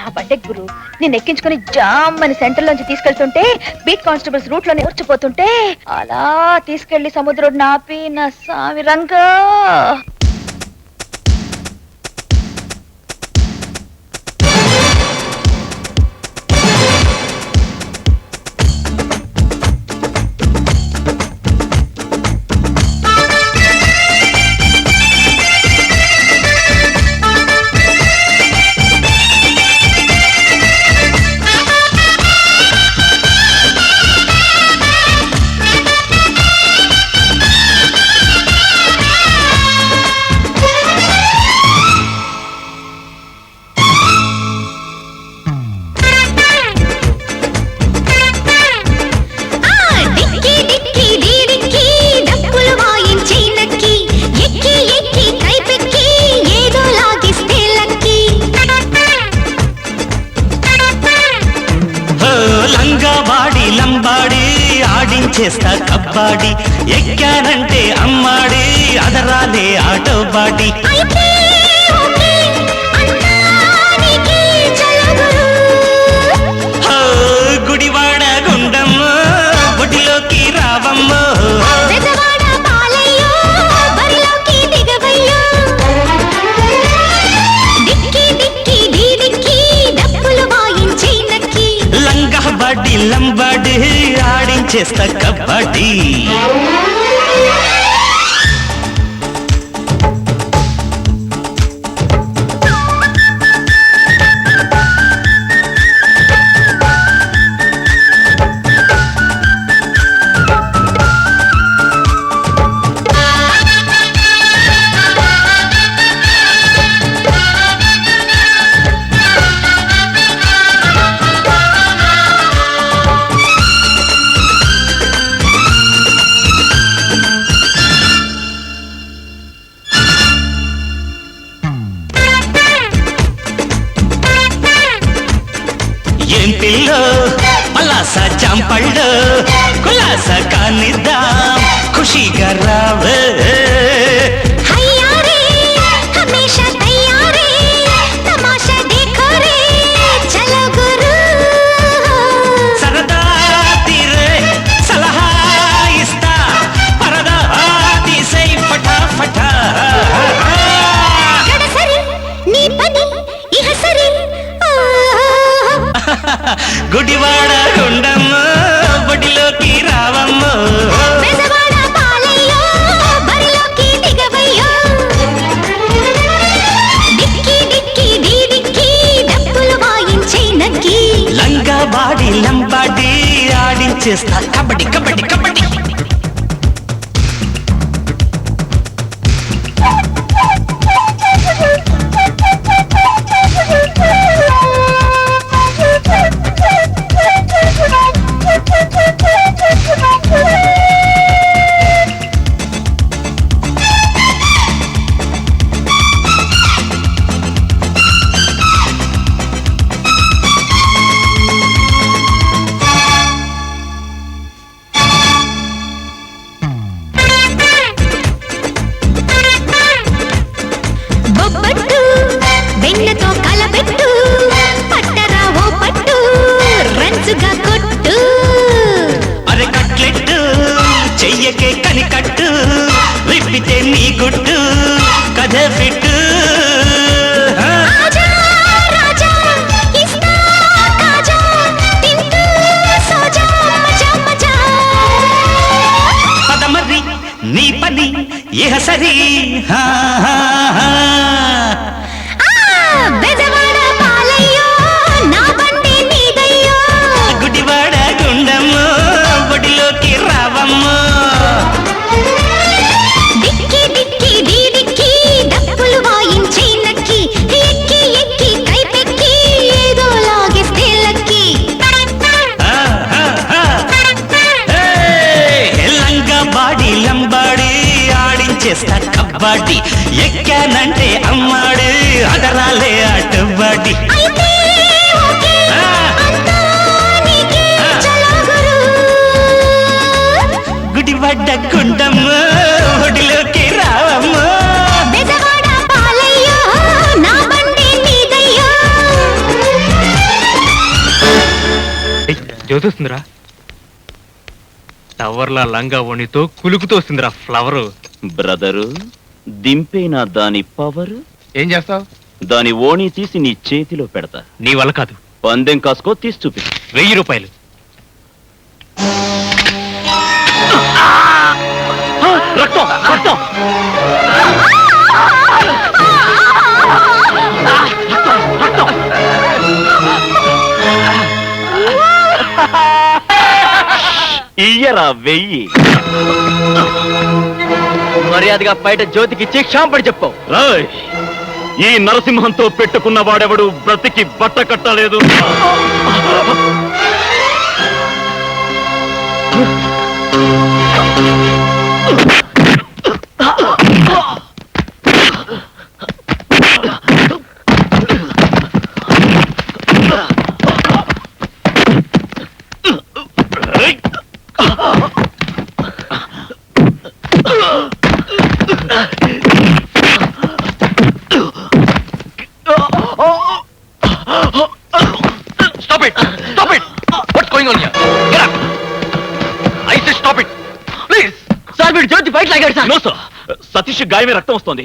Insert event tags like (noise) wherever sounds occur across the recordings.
నా బండే గురు. నేను ఎక్కించుకుని జామ్మని సెంటర్ లోంచి తీసుకెళ్తుంటే బీట్ కానిస్టేబుల్స్ రూట్లో ఊర్చిపోతుంటే అలా తీసుకెళ్ళి సముద్రం నాపి నా సామి రంగా. చేస్తా కబడ్డీ. sister ఇహ సరి. చేస్తా కబడ్డీ. ఎక్కానంటే అమ్మాడు అదరాలే అటుబడి. గుడిబడ్డ కుండమ్మ ఒడిలోకి రావమ్మ జ్యోతిస్తుందిరా టవర్లా లంగా వణితో కులుకుతోస్తుందిరా ఫ్లవరు. బ్రదరు దింపేనా దాని పవర్. ఏం చేస్తావు? దాని ఓణి తీసి నీ చేతిలో పెడతా. నీ వల్ల కాదు. పందెం కాసుకో తీసి చూపి. వెయ్యి రూపాయలు. రక్తం రక్తం. ఇయ్యరా వెయ్యి. మర్యాదగా బయట జ్యోతికి చీక్షాంపడి క్షాంపడి చెప్పు ఈ నరసింహంతో పెట్టుకున్న వాడెవడు బ్రతికి బట్ట కట్టలేదు. లాగాడు సార్ నో సార్ సతీష్ గాయమే రక్తం వస్తుంది.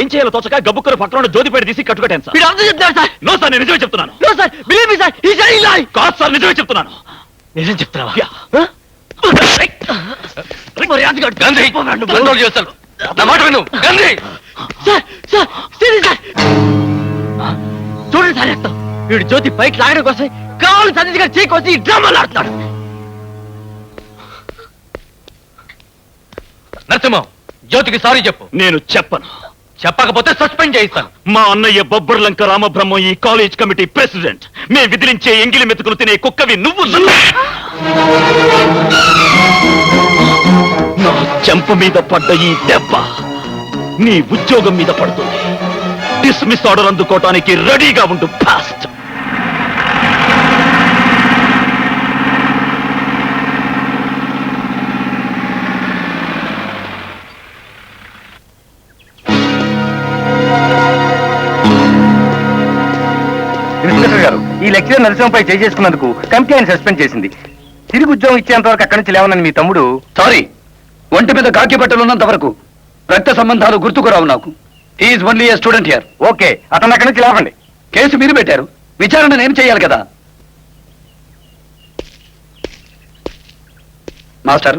ఏం చేయాలో తోచక గబ్బుక్కరు పక్కన ఉన్న జ్యోతిపేట తీసి కట్టుకట్టాను సార్ సార్. నో సార్ నేను నిజమే చెప్తున్నాను. No sir believe me sir ఈ సార్ ఇలా కాదు సార్ నిజమే చెప్తున్నాను. నిజం చెప్తున్నావా గంధి. కంట్రోల్ చేస్తాను నా మాట విను. గంధి. సార్ సార్ సరే. చూడండి సార్ రక్తం. వీడు జ్యోతి బయట లాగడం కోసం కావాలి సతీష్ గారు చేకొచ్చి ఈ డ్రామాలు ఆడుతున్నాడు. నరసింహం జ్యోతికి సారీ చెప్పు. నేను చెప్పను. చెప్పకపోతే సస్పెండ్ చేయిస్తాను. మా అన్నయ్య బొబ్బర్లంక రామబ్రహ్మం ఈ కాలేజ్ కమిటీ ప్రెసిడెంట్. మేము విదిలించే ఎంగిలి మెతుకులు తినే కుక్కవి నువ్వు. నా చెంప మీద పడ్డ ఈ దెబ్బ నీ ఉద్యోగం మీద పడుతుంది. డిస్మిస్ ఆర్డర్ అందుకోవటానికి రెడీగా ఉండు ఫాస్ట్ ఇన్స్పెక్టర్ గారు ఈ లెక్చరర్ నరసింహపై చేసుకున్నందుకు కమిటీ ఆయన సస్పెండ్ చేసింది. తిరిగి ఉద్యోగం ఇచ్చేంత వరకు అక్కడి నుంచి లేవనని మీ తమ్ముడు సారీ ఒంటి మీద కాకి బట్టలు ఉన్నంత వరకు రక్త సంబంధాలు గుర్తుకురావు నాకు. Is only a student here okay అతను అక్కడి నుంచి లేవండి. కేసు మీరు పెట్టారు. విచారణ నేను చేయాలి కదా. మాస్టర్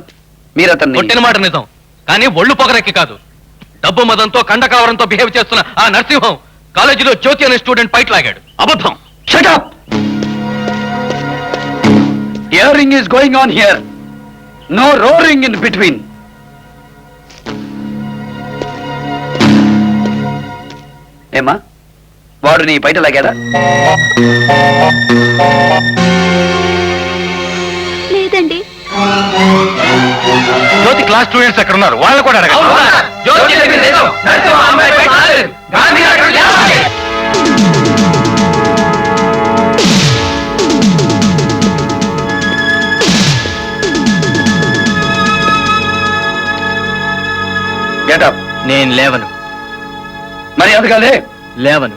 మీరు అతన్ని కొట్టిన మాట నిజం కానీ ఒళ్ళు పొగరెక్కి కాదు. డబ్బు మదంతో కండకావరంతో బిహేవ్ చేస్తున్న ఆ నరసింహం కాలేజీలో జ్యోతి అనే స్టూడెంట్ బయట లాగాడు. అబద్ధం. Shut up hearing is going on here no roaring in between ఏమా వాడు నీ బయట లాగాడా? లేదండి. జ్యోతి క్లాస్ స్టూడెంట్స్ ఎక్కడ ఉన్నారు వాళ్ళు కూడా గెటప్ నేను లేవను. మరి అందుకలే లేవను.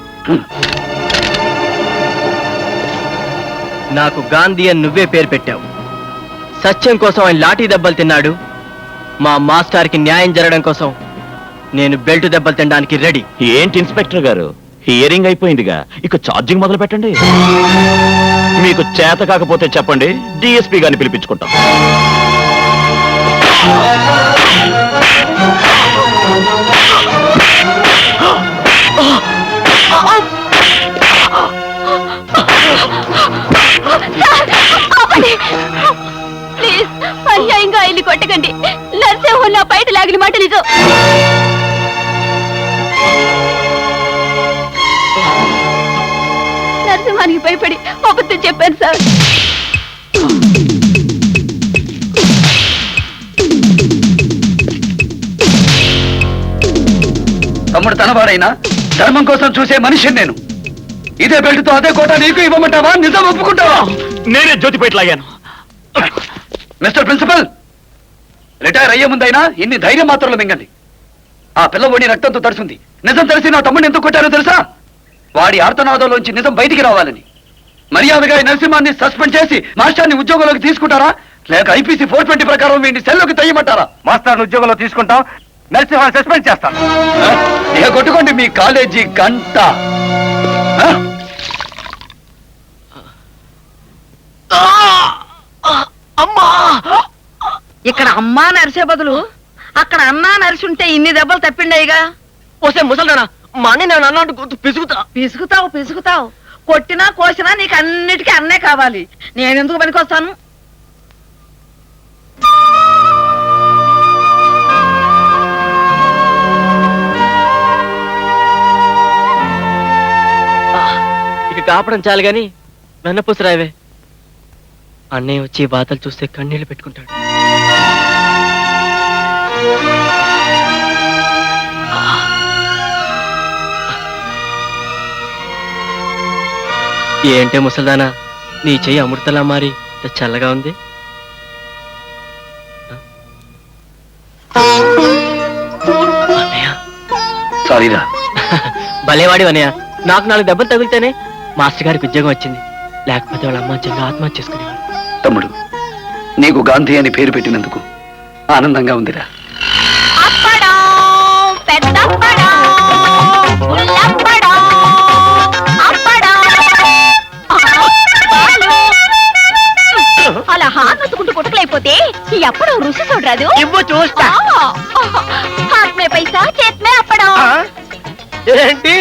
నాకు గాంధీ అని నువ్వే పేరు పెట్టావు. సత్యం కోసం ఆయన లాఠీ దెబ్బలు తిన్నాడు. మా మాస్టర్కి న్యాయం జరగడం కోసం నేను బెల్ట్ దెబ్బలు తినడానికి రెడీ. ఏంటి ఇన్స్పెక్టర్ గారు? హియరింగ్ అయిపోయిందిగా. ఇక ఛార్జింగ్ మొదలు పెట్టండి. మీకు చేత కాకపోతే చెప్పండి. డిఎస్పీ గారిని పిలిపించుకుంటాం. సార్ తమ్ముడు తనవాడైనా ధర్మం కోసం చూసే మనిషిని నేను. ఇదే బెల్ట్తో అదే కోట నీకు ఇవ్వమంటావా? నిజం ఒప్పుకుంటావా? నేనే జ్యోతిపేట లాగాను మిస్టర్ ప్రిన్సిపల్ రిటైర్ అయ్యే ముందైనా ఇన్ని ధైర్యం మాత్రంలో మింగండి. ఆ పిల్ల ఒడి రక్తంతో తడిసింది. నిజం తెలిసి నా తమ్ముడిని ఎందుకు కొట్టారో తెలుసా? వాడి ఆర్తనాదంలోంచి నిజం బయటికి రావాలని. మర్యాదగా ఈ నరసింహాన్ని సస్పెండ్ చేసి మాస్టర్ని ఉద్యోగంలోకి తీసుకుంటారా? లేక ఐపీసీ ఫోర్ ట్వంటీ ప్రకారం వీడిని సెల్లోకి తెయ్యమంటారా? మాస్టర్ని ఉద్యోగంలో తీసుకుంటాం నరసింహాన్ని సస్పెండ్ చేస్తాం? ఇక కొట్టుకోండి మీ కాలేజీ గంట. ఆ? ఇక్కడ అమ్మా నరిసే బదులు అక్కడ అన్నా నరిసి ఉంటే ఇన్ని దెబ్బలు తప్పిండయిగా. వస్తే ముసల్దానా మా అన్న నేను అన్నట్టు గుర్తు పిసుగుతా పిసుకుతావు పిసుకుతావు. కొట్టినా కోసినా నీకు అన్నిటికీ అన్నే కావాలి. నేనెందుకు పనికొస్తాను? ఇక కాపడం చాలు గాని వెన్నపూస రావే అన్నయ్య వచ్చి బాధలు చూస్తే కన్నీళ్ళు పెట్టుకుంటాడు. ఏంటే ముసల్దానా? నీ చెయ్యి అమృతలా మారి చల్లగా ఉంది. సారీరా. (laughs) భలేవాడి అన్నయ్య. నాకు నాలుగు దెబ్బలు తగిలితేనే మాస్టర్ గారికి ఉద్యోగం వచ్చింది. లేకపోతే వాళ్ళ అమ్మ చెల్లి ఆత్మహత్య చేసుకునేవాడు తమ్ముడు నీకు గాంధీ అని పేరు పెట్టినందుకు ఆనందంగా ఉందిరా. అప్పడం పెద్దప్పడం ఈ అప్పడం రుచి చూడరాదు ఇవ్వు చూస్తా. హాత్ మే పైసా చేత్ మే అప్పడం ఏంటి?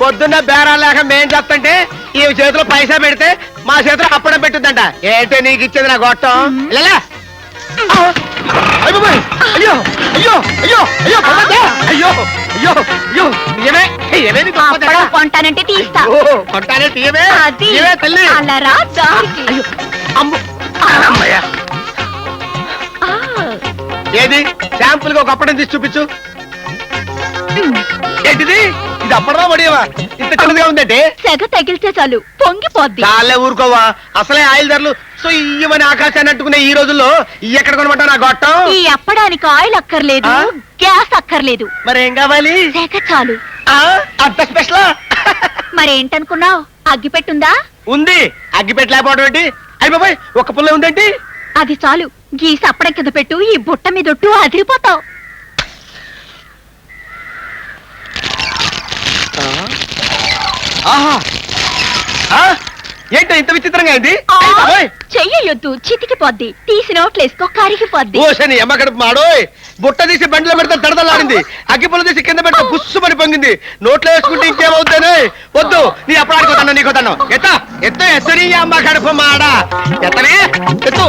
పొద్దున్న బేరా లేక మేం చెప్తుంటే ఈ చేతిలో పైసా పెడితే మా చేతిలో అప్పడం పెట్టుద్దంట. ఏంటి నీకు ఇచ్చేది నా గొట్టం? లేలా? అయ్య! అయ్యో అయ్యో అయ్యో అయ్యో! అయ్యో అయ్యో? కొంటానంటే తీస్తా. ఓ, కొట్టానే తీయమే అది తీయమే తల్లి. అలా రా దారికి. అయ్యో అమ్ము. అమ్మయ్య. ఏది? శాంపుల్గా ఒక అప్పడం తీసి చూపించు. ఏంటిది? ఇది అప్పడమా వడియవా ఇంత చిన్నదిగా ఉందంటే? సెగ తగిలితే చాలు పొంగిపోద్ది చాలే ఊరుకోవా. అసలే ఆయిల్ ధరలు సో ఇయ్యమని ఆకాశాన్ని అంటుకునే ఈ రోజుల్లో ఎక్కడ కొనమంటా నా గొట్టం? ఈ అప్పడానికి ఆయిల్ అక్కర్లేదు ఆ? గ్యాస్ అక్కర్లేదు. మరేం కావాలి? సెగ చాలు. ఆ, అంత స్పెషల్? మరేంటనుకున్నావు? అగ్గి పెట్టుందా ఉంది. అగ్గి పెట్టలేకపోవడం ఏంటి? అయ్యి బాబాయ్ ఒక్క పుల్ల ఉందేంటి? అది చాలు. గీసి అప్పడం కింద పెట్టు ఈ బుట్ట మీదొట్టు అదిరిపోతావు. ఆహా. ఆ, ఏంటో ఇంత విచిత్రంగా అయింది? చెయ్యొద్దు చితికిపోద్ది. తీసి నోట్లేసుకో కరిగిపోద్ది. ఓసని ఎమ్మ కడుపు మాడోయ్. బుట్ట తీసి బండిలో పెడితే తడదలాడింది అగ్గిపుల తీసి కింద పెడితే గుస్సు పడి పొంగింది. నోట్లో వేసుకుంటే ఇంకేమవుతానే? వద్దు. నీ అప్పుడు ఆడుకోతాను నీకు తను ఎత్త. ఎత్త ఎసరి అమ్మ కడుపు మాడ. ఎత్తనే ఎత్తు.